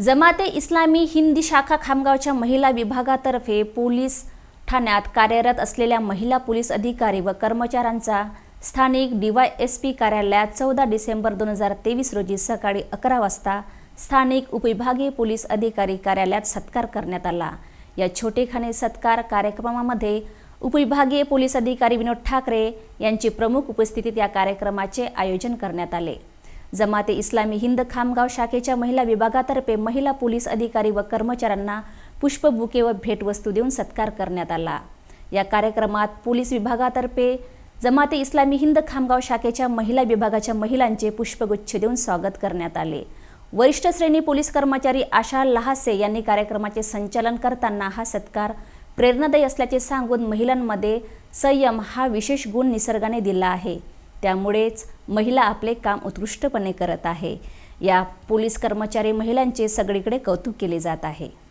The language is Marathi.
जमाते इस्लामी हिंदी शाखा खामगावच्या महिला विभागातर्फे पोलीस ठाण्यात कार्यरत असलेल्या महिला पोलीस अधिकारी व कर्मचाऱ्यांचा स्थानिक डीवाय एस पी कार्यालयात चौदा डिसेंबर दोन हजार तेवीस रोजी सकाळी अकरा वाजता स्थानिक उपविभागीय पोलीस अधिकारी कार्यालयात सत्कार करण्यात आला. या छोटेखाने सत्कार कार्यक्रमामध्ये उपविभागीय पोलीस अधिकारी विनोद ठाकरे यांची प्रमुख उपस्थितीत या कार्यक्रमाचे आयोजन करण्यात आले. जमाते इस्लामी हिंद खामगाव शाखेच्या महिला विभागातर्फे महिला पोलीस अधिकारी व कर्मचाऱ्यांना पुष्पबुके व भेटवस्तू देऊन सत्कार करण्यात आला. या कार्यक्रमात पोलीस विभागातर्फे जमाते इस्लामी हिंद खामगाव शाखेच्या महिला विभागाच्या महिलांचे पुष्पगुच्छ देऊन स्वागत करण्यात आले. वरिष्ठ श्रेणी पोलीस कर्मचारी आशा लहासे यांनी कार्यक्रमाचे संचालन करताना हा सत्कार प्रेरणादायी असल्याचे सांगून महिलांमध्ये संयम हा विशेष गुण निसर्गाने दिला आहे. त्यामुळेच महिला आपले काम उत्कृष्टपणे करत आहे. या पोलीस कर्मचारी महिलांचे सगळीकडे कौतुक केले जात आहे.